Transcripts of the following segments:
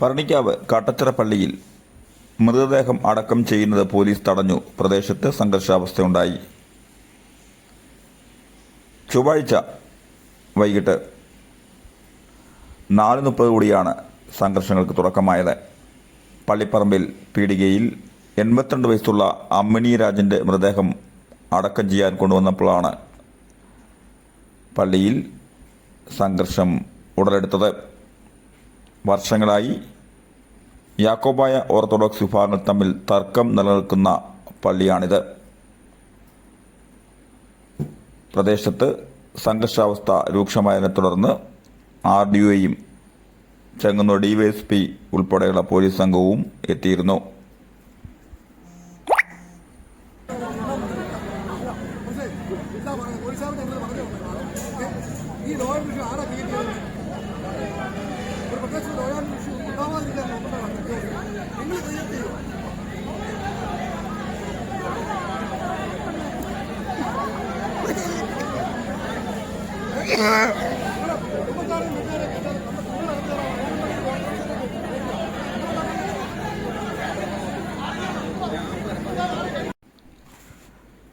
ഭരണിക്കാവ് കാട്ടച്ചിറ പള്ളിയിൽ മൃതദേഹം അടക്കം ചെയ്യുന്നത് പോലീസ് തടഞ്ഞു. പ്രദേശത്ത് സംഘർഷാവസ്ഥയുണ്ടായി. ചൊവ്വാഴ്ച വൈകിട്ട് നാല് മുപ്പത് കൂടിയാണ് സംഘർഷങ്ങൾക്ക് തുടക്കമായത്. പള്ളിപ്പറമ്പിൽ പീടികയിൽ എൺപത്തിരണ്ട് വയസ്സുള്ള അമ്മിണി രാജന്റെ മൃതദേഹം അടക്കം ചെയ്യാൻ കൊണ്ടുവന്നപ്പോഴാണ് പള്ളിയിൽ സംഘർഷം ഉടലെടുത്തത്. വർഷങ്ങളായി യാക്കോബായ ഓർത്തഡോക്സ് വിഭാഗങ്ങൾ തമ്മിൽ തർക്കം നിലനിൽക്കുന്ന പള്ളിയാണിത്. പ്രദേശത്ത് സംഘർഷാവസ്ഥ രൂക്ഷമായതിനെ തുടർന്ന് ആർ ഡി ഒയും ചെങ്ങന്നൂർ ഡിവൈഎസ്പി ഉൾപ്പെടെയുള്ള പോലീസ് സംഘവും എത്തിയിരുന്നു. ഈ ആരാ ഉണ്ടാവാതിരിക്കാൻ നോക്കുന്നതാണ് നിങ്ങൾ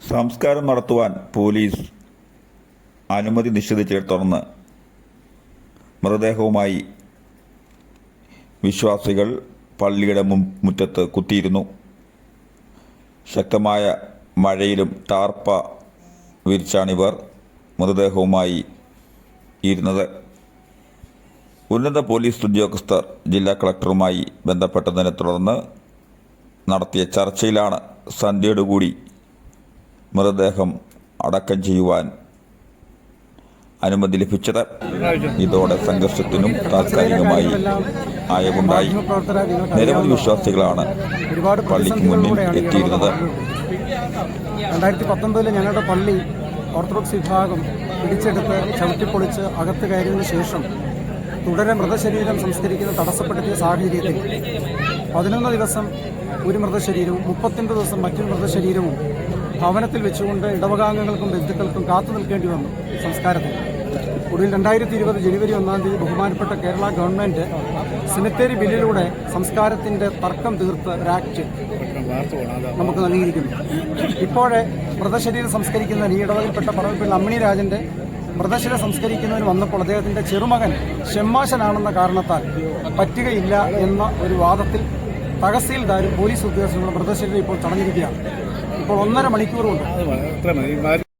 സംസ്കാരം നടത്തുവാൻ പോലീസ് അനുമതി നിഷേധിച്ചതിനെ തുടർന്ന് മൃതദേഹവുമായി വിശ്വാസികൾ പള്ളിയുടെ മുറ്റത്ത് കുത്തിയിരുന്നു. ശക്തമായ മഴയിലും ടാർപ്പ വിരിച്ചാണിവർ മൃതദേഹവുമായി ഇരുന്നത്. ഉന്നത പോലീസ് ഉദ്യോഗസ്ഥർ ജില്ലാ കളക്ടറുമായി ബന്ധപ്പെട്ടതിനെ തുടർന്ന് നടത്തിയ ചർച്ചയിലാണ് സന്ധ്യയോടുകൂടി മൃതദേഹം അടക്കം ചെയ്യുവാൻ അനുമതി ലഭിച്ചത്. ഇതോടെ സംഘർഷത്തിനും താൽക്കാലികമായി ആയവുണ്ടായി. നിരവധി വിശ്വാസികളാണ് പള്ളിക്ക് മുന്നിൽ എത്തിയിരുന്നത്. രണ്ടായിരത്തി പത്തൊമ്പതിൽ ഞങ്ങളുടെ പള്ളി ഓർത്തഡോക്സ് വിഭാഗം പിടിച്ചെടുത്ത് ചവിട്ടിപ്പൊളിച്ച് അകത്ത് കയറിയതിനു ശേഷം തുടരെ മൃതശരീരം സംസ്കരിക്കുന്ന തടസ്സപ്പെടുത്തിയ സാഹചര്യത്തിൽ പതിനൊന്ന് ദിവസം ഒരു മൃതശരീരവും മുപ്പത്തിരണ്ട് ദിവസം മറ്റൊരു മൃതശരീരവും ഭവനത്തിൽ വെച്ചുകൊണ്ട് ഇടവകാംഗങ്ങൾക്കും ബന്ധുക്കൾക്കും കാത്തു നിൽക്കേണ്ടി വന്നു സംസ്കാരത്തിന്. ഒടുവിൽ രണ്ടായിരത്തി ഇരുപത് ജനുവരി ഒന്നാം തീയതി ബഹുമാനപ്പെട്ട കേരള ഗവൺമെന്റ് സെമിത്തേരി ബില്ലിലൂടെ സംസ്കാരത്തിന്റെ തർക്കം തീർത്ത് ഒരാക്ട് നമുക്ക് നൽകിയിരിക്കുന്നു. ഇപ്പോഴേ മൃതശരീരം സംസ്കരിക്കുന്ന ഈ ഇടവകയിൽപ്പെട്ട പറവപ്പിള്ള അമ്മിണി രാജന്റെ മൃതശരീരം സംസ്കരിക്കുന്നതിന് വന്നപ്പോൾ അദ്ദേഹത്തിന്റെ ചെറുമകൻ ഷെമ്മാശനാണെന്ന കാരണത്താൽ പറ്റുകയില്ല എന്ന ഒരു വാദത്തിൽ തഹസീൽദാരും പോലീസ് ഉദ്യോഗസ്ഥരും മൃതശരീരം ഇപ്പോൾ തടഞ്ഞിരിക്കുകയാണ്. ഇപ്പോൾ ഒന്നര മണിക്കൂർ